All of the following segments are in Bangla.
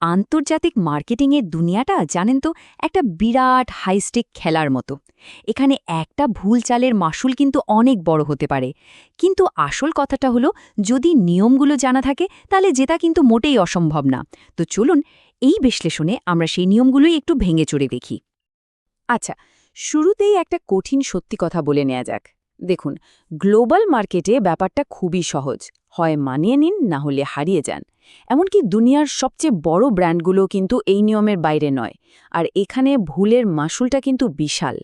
আন্তর্জাতিক মার্কেটিংয়ের দুনিয়াটা, জানেন তো, একটা বিরাট হাইস্টেক খেলার মতো। এখানে একটা ভুল চালের মাসুল কিন্তু অনেক বড় হতে পারে। কিন্তু আসল কথাটা হলো, যদি নিয়মগুলো জানা থাকে, তাহলে জেতা কিন্তু মোটেই অসম্ভব না। তো চলুন, এই বিশ্লেষণে আমরা সেই নিয়মগুলোই একটু ভেঙে চড়ে দেখি। আচ্ছা শুরুতেই একটা কঠিন সত্যি কথা বলে নেওয়া যাক। দেখুন, গ্লোবাল মার্কেটে ব্যাপারটা খুবই সহজ। হয় মানিয়ে নিন, না হলে হারিয়ে যান। এমনকি দুনিয়ার সবচেয়ে বড় ব্র্যান্ডগুলো কিন্তু এই নিয়মের বাইরে নয়। আর এখানে ভুলের মাসুলটা কিন্তু বিশাল।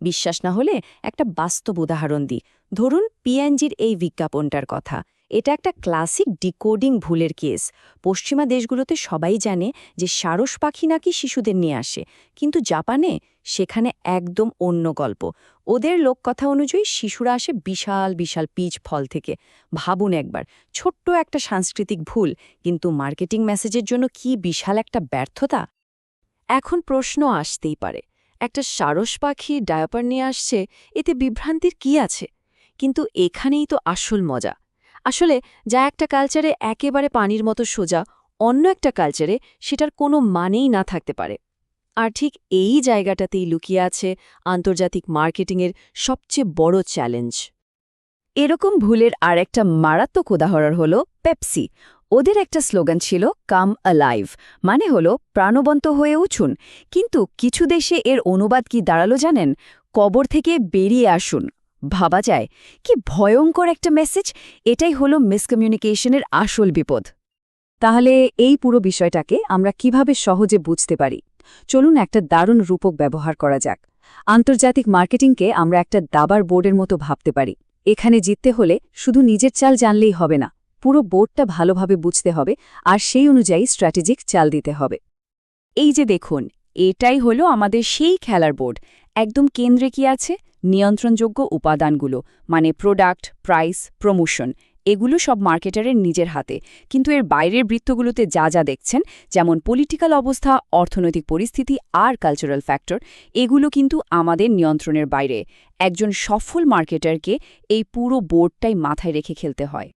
বিশ্বাস না হলে একটা বাস্তব উদাহরণ দিই। ধরুন পিএনজির এই বিজ্ঞাপনটার কথা। এটা একটা ক্লাসিক ডিকোডিং ভুলের কেস পশ্চিমা দেশগুলোতে সবাই জানে যে সারস পাখি নাকি শিশুদের নিয়ে আসে। কিন্তু জাপানে সেখানে একদম অন্য গল্প। ওদের লোককথা অনুযায়ী শিশুরা আসে বিশাল বিশাল পিচ ফল থেকে। ভাবুন একবার, ছোট্ট একটা সাংস্কৃতিক ভুল, কিন্তু মার্কেটিং মেসেজের জন্য কি বিশাল একটা ব্যর্থতা? এখন প্রশ্ন আসতেই পারে, একটা সারস পাখি ডায়াপার নিয়ে আসছে, এতে বিভ্রান্তির কি আছে? কিন্তু এখানেই তো আসল মজা। আসলে, যা একটা কালচারে একেবারে পানির মতো সোজা, অন্য একটা কালচারে সেটার কোনো মানেই না থাকতে পারে। আর ঠিক এই জায়গাটাতেই লুকিয়ে আছে আন্তর্জাতিক মার্কেটিংয়ের সবচেয়ে বড় চ্যালেঞ্জ এরকম ভুলের আর একটা মারাত্মক উদাহরণ হল পেপসি ওদের একটা স্লোগান ছিল কাম অ্যালাইভ মানে হল, প্রাণবন্ত হয়ে উঠুন কিন্তু কিছু দেশে এর অনুবাদ কি দাঁড়াল জানেন? কবর থেকে বেরিয়ে আসুন। ভাবা যায়। কি ভয়ঙ্কর একটা মেসেজ এটাই হলো মিসকমিউনিকেশনের আসল বিপদ। তাহলে এই পুরো বিষয়টাকে আমরা কীভাবে সহজে বুঝতে পারি? চলুন একটা দারুণ রূপক ব্যবহার করা যাক। আন্তর্জাতিক মার্কেটিংকে আমরা একটা দাবার বোর্ডের মতো ভাবতে পারি। এখানে জিততে হলে শুধু নিজের চাল জানলেই হবে না, পুরো বোর্ডটা ভালোভাবে বুঝতে হবে আর সেই অনুযায়ী স্ট্র্যাটেজিক চাল দিতে হবে। এই যে দেখুন এটাই হলো আমাদের সেই খেলার বোর্ড। একদম কেন্দ্রে কি আছে? নিয়ন্ত্রণযোগ্য উপাদানগুলো মানে প্রোডাক্ট প্রাইস প্রমোশন এগুলো সব মার্কেটারের নিজের হাতে। কিন্তু এর বাইরের বৃত্তগুলোতে যা যা দেখছেন, যেমন পলিটিক্যাল অবস্থা, অর্থনৈতিক পরিস্থিতি আর কালচারাল ফ্যাক্টর এগুলো কিন্তু আমাদের নিয়ন্ত্রণের বাইরে। একজন সফল মার্কেটারকে এই পুরো বোর্ডটাই মাথায় রেখে খেলতে হয়।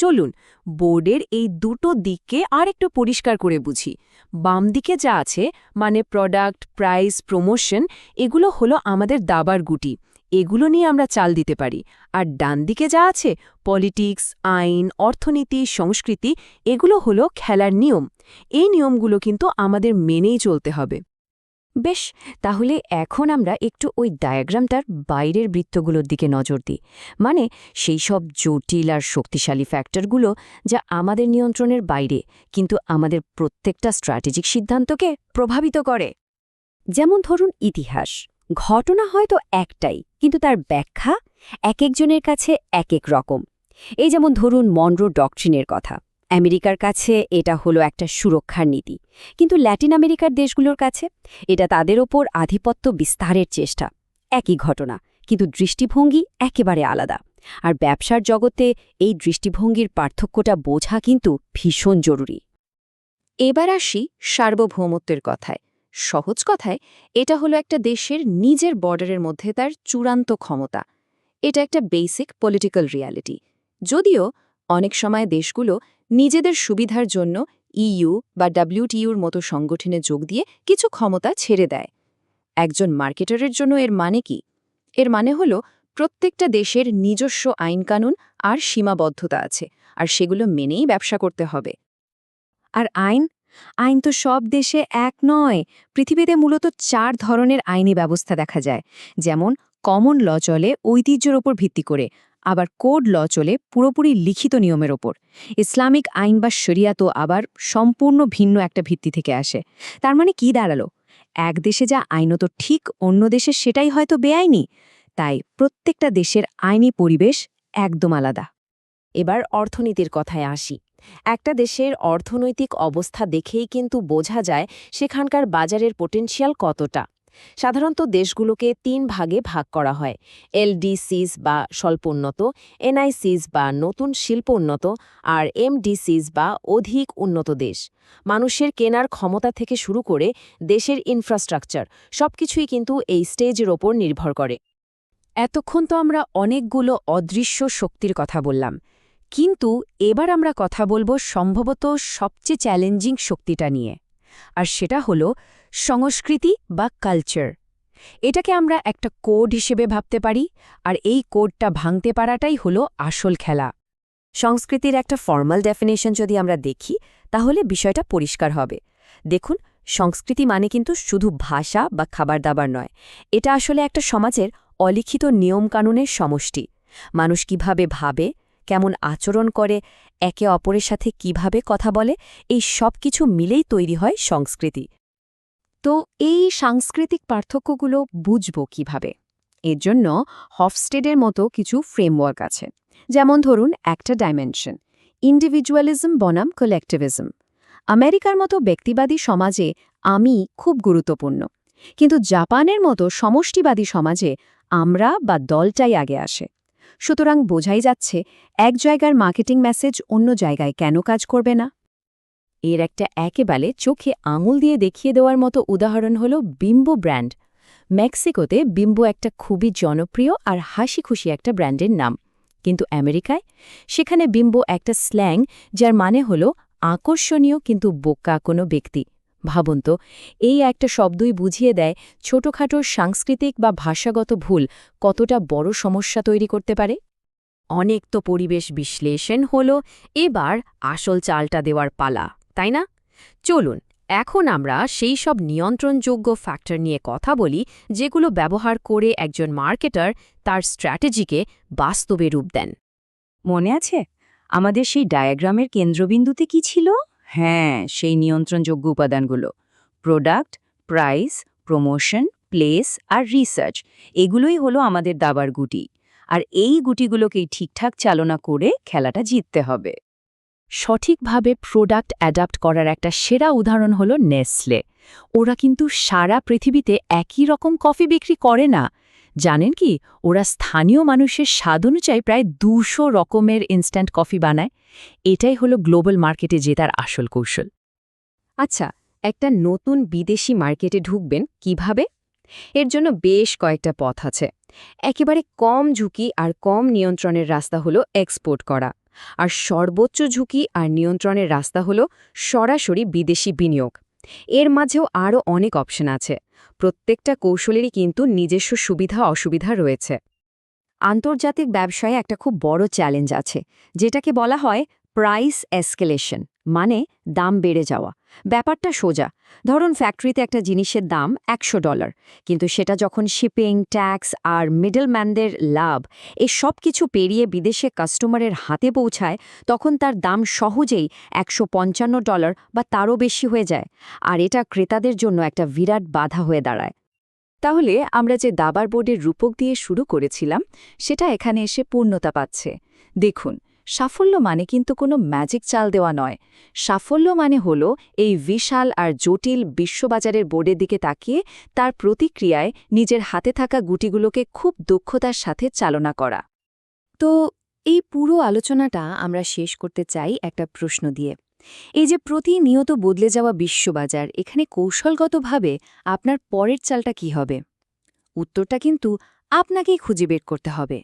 চলুন, বোর্ডের এই দুটো দিককে আর একটু পরিষ্কার করে বুঝি। বাম দিকে যা আছে মানে প্রোডাক্ট প্রাইস প্রমোশন এগুলো হলো আমাদের দাবার গুটি। এগুলো নিয়ে আমরা চাল দিতে পারি। আর ডান দিকে যা আছে পলিটিক্স আইন, অর্থনীতি, সংস্কৃতি, এগুলো হলো খেলার নিয়ম। এই নিয়মগুলো কিন্তু আমাদের মেনেই চলতে হবে। বেশ, তাহলে এখন আমরা একটু ওই ডায়াগ্রামটার বাইরের বৃত্তগুলোর দিকে নজর দিই। মানে সেই সব জটিল আর শক্তিশালী ফ্যাক্টরগুলো যা আমাদের নিয়ন্ত্রণের বাইরে, কিন্তু আমাদের প্রত্যেকটা স্ট্র্যাটেজিক সিদ্ধান্তকে প্রভাবিত করে। যেমন ধরুন ইতিহাস, ঘটনা হয়তো একটাই, কিন্তু তার ব্যাখ্যা এক একজনের কাছে এক এক রকম। এই যেমন ধরুন মনরো ডকট্রিনের কথা। আমেরিকার কাছে এটা হলো একটা সুরক্ষার নীতি। কিন্তু ল্যাটিন আমেরিকার দেশগুলোর কাছে এটা তাদের ওপর আধিপত্য বিস্তারের চেষ্টা। একই ঘটনা, কিন্তু দৃষ্টিভঙ্গি একেবারে আলাদা। আর ব্যবসার জগতে এই দৃষ্টিভঙ্গির পার্থক্যটা বোঝা কিন্তু ভীষণ জরুরি। এবার আসি সার্বভৌমত্বের কথায়। সহজ কথায়, এটা হলো একটা দেশের নিজের বর্ডারের মধ্যে তার চূড়ান্ত ক্ষমতা। এটা একটা বেসিক পলিটিক্যাল রিয়ালিটি। যদিও অনেক সময় দেশগুলো নিজেদের সুবিধার জন্য ইইউ বা ডাব্লিউটিইউর মতো সংগঠনে যোগ দিয়ে কিছু ক্ষমতা ছেড়ে দেয়। একজন মার্কেটারের জন্য এর মানে কি? এর মানে হল, প্রত্যেকটা দেশের নিজস্ব আইনকানুন আর সীমাবদ্ধতা আছে, আর সেগুলো মেনেই ব্যবসা করতে হবে। আর আইন? আইন তো সব দেশে এক নয়। পৃথিবীতে মূলত চার ধরনের আইনি ব্যবস্থা দেখা যায়। যেমন কমন ল চলে ঐতিহ্যের ওপর ভিত্তি করে আবার কোড ল চলে পুরোপুরি লিখিত নিয়মের ওপর। ইসলামিক আইন বা শরিয়া তো আবার সম্পূর্ণ ভিন্ন একটা ভিত্তি থেকে আসে। তার মানে কি দাঁড়াল? এক দেশে যা আইনত ঠিক, অন্য দেশে সেটাই হয়তো বেআইনি। তাই প্রত্যেকটা দেশের আইনি পরিবেশ একদম আলাদা। এবার অর্থনীতির কথায় আসি। একটা দেশের অর্থনৈতিক অবস্থা দেখেই কিন্তু বোঝা যায় সেখানকার বাজারের পোটেনশিয়াল কতটা। সাধারণত দেশগুলোকে তিন ভাগে ভাগ করা হয়, এলডিসিস বা স্বল্পোন্নত এনআইসিস বা নতুন শিল্প উন্নত, আর এমডিসিস বা অধিক উন্নত দেশ। মানুষের কেনার ক্ষমতা থেকে শুরু করে দেশের ইনফ্রাস্ট্রাকচার সবকিছুই কিন্তু এই স্টেজের ওপর নির্ভর করে। এতক্ষণ তো আমরা অনেকগুলো অদৃশ্য শক্তির কথা বললাম, কিন্তু এবার আমরা কথা বলব সম্ভবত সবচেয়ে চ্যালেঞ্জিং শক্তিটা নিয়ে। আর সেটা হলো সংস্কৃতি বা কালচার এটাকে আমরা একটা কোড হিসেবে ভাবতে পারি, আর এই কোডটা ভাঙতে পারাটাই হলো আসল খেলা। সংস্কৃতির একটা ফর্মাল ডেফিনেশন যদি আমরা দেখি, তাহলে বিষয়টা পরিষ্কার হবে। দেখুন, সংস্কৃতি মানে কিন্তু শুধু ভাষা বা খাবার দাবার নয়, এটা আসলে একটা সমাজের অলিখিত নিয়মকানুনের সমষ্টি। মানুষ কীভাবে ভাবে, কেমন আচরণ করে, একে অপরের সাথে কীভাবে কথা বলে, এই সব কিছু মিলেই তৈরি হয় সংস্কৃতি। তো এই সাংস্কৃতিক পার্থক্যগুলো বুঝব কীভাবে? এর জন্য হফস্টেডের মতো কিছু ফ্রেমওয়ার্ক আছে। যেমন ধরুন, একটা ডাইমেনশন ইন্ডিভিজুয়ালিজম বনাম কালেকটিভিজম আমেরিকার মতো ব্যক্তিবাদী সমাজে আমি খুব গুরুত্বপূর্ণ। কিন্তু জাপানের মতো সমষ্টিবাদী সমাজে আমরা বা দলটাই আগে আসে। সুতরাং বোঝাই যাচ্ছে, এক জায়গার মার্কেটিং মেসেজ অন্য জায়গায় কেন কাজ করবে না? এর একটা একেবারে চোখে আঙুল দিয়ে দেখিয়ে দেওয়ার মতো উদাহরণ হল বিম্বো ব্র্যান্ড। মেক্সিকোতে বিম্বো একটা খুবই জনপ্রিয় আর হাসি খুশি একটা ব্র্যান্ডের নাম। কিন্তু আমেরিকায়? সেখানে বিম্বো একটা স্ল্যাং যার মানে হল আকর্ষণীয় কিন্তু বোকা কোনো ব্যক্তি। ভাবুন তো, এই একটা শব্দই বুঝিয়ে দেয় ছোটখাটো সাংস্কৃতিক বা ভাষাগত ভুল কতটা বড় সমস্যা তৈরি করতে পারে। অনেক তো পরিবেশ বিশ্লেষণ হল, এবার আসল চালটা দেওয়ার পালা। তাই না? চলুন, এখন আমরা সেই সব নিয়ন্ত্রণযোগ্য ফ্যাক্টর নিয়ে কথা বলি, যেগুলো ব্যবহার করে একজন মার্কেটার তার স্ট্র্যাটেজিকে বাস্তবে রূপ দেন। মনে আছে? আমাদের সেই ডায়াগ্রামের কেন্দ্রবিন্দুতে কি ছিল? হ্যাঁ সেই নিয়ন্ত্রণযোগ্য উপাদানগুলো। প্রোডাক্ট প্রাইস প্রমোশন প্লেস আর রিসার্চ এগুলোই হলো আমাদের দাবার গুটি। আর এই গুটিগুলোকেই ঠিকঠাক চালনা করে খেলাটা জিততে হবে। সঠিকভাবে প্রোডাক্ট অ্যাডাপ্ট করার একটা সেরা উদাহরণ হলো নেসলে ওরা কিন্তু সারা পৃথিবীতে একই রকম কফি বিক্রি করে না। জানেন কি? ওরা স্থানীয় মানুষের স্বাদ অনুযায়ী প্রায় দুশো রকমের ইনস্ট্যান্ট কফি বানায়। এটাই হলো গ্লোবাল মার্কেটে জেতার আসল কৌশল। আচ্ছা একটা নতুন বিদেশি মার্কেটে ঢুকবেন কীভাবে? এর জন্য বেশ কয়েকটা পথ আছে। একেবারে কম ঝুঁকি আর কম নিয়ন্ত্রণের রাস্তা হলো এক্সপোর্ট করা। আর সর্বোচ্চ ঝুঁকি আর নিয়ন্ত্রণের রাস্তা হল সরাসরি বিদেশি বিনিয়োগ। এর মাঝেও আরও অনেক অপশন আছে। প্রত্যেকটা কৌশলেরই কিন্তু নিজস্ব সুবিধা অসুবিধা রয়েছে। আন্তর্জাতিক ব্যবসায়ে একটা খুব বড় চ্যালেঞ্জ আছে, যেটাকে বলা হয় প্রাইস এসকেলেশন মানে দাম বেড়ে যাওয়া। ব্যাপারটা সোজা। ধরুন ফ্যাক্টরিতে একটা জিনিসের দাম একশো ডলার কিন্তু সেটা যখন শিপিং ট্যাক্স আর মিডলম্যানদের লাভ এই সব কিছু পেরিয়ে বিদেশে কাস্টমারের হাতে পৌঁছায়, তখন তার দাম সহজেই একশো পঞ্চান্ন ডলার বা তারও বেশি হয়ে যায়, আর এটা ক্রেতাদের জন্য একটা বিরাট বাধা হয়ে দাঁড়ায়। তাহলে আমরা যে দাবার বোর্ডের রূপক দিয়ে শুরু করেছিলাম, সেটা এখানে এসে পূর্ণতা পাচ্ছে। দেখুন সাফল্য মানে কিন্তু কোনো ম্যাজিক চাল দেওয়া নয়। সাফল্য মানে হল এই বিশাল আর জটিল বিশ্ববাজারের বোর্ডের দিকে তাকিয়ে তার প্রতিক্রিয়ায় নিজের হাতে থাকা গুটিগুলোকে খুব দক্ষতার সাথে চালনা করা। তো এই পুরো আলোচনাটা আমরা শেষ করতে চাই একটা প্রশ্ন দিয়ে। এই যে প্রতিনিয়ত বদলে যাওয়া বিশ্ববাজার, এখানে কৌশলগতভাবে আপনার পরের চালটা কি হবে? উত্তরটা কিন্তু আপনাকেই খুঁজে বের করতে হবে।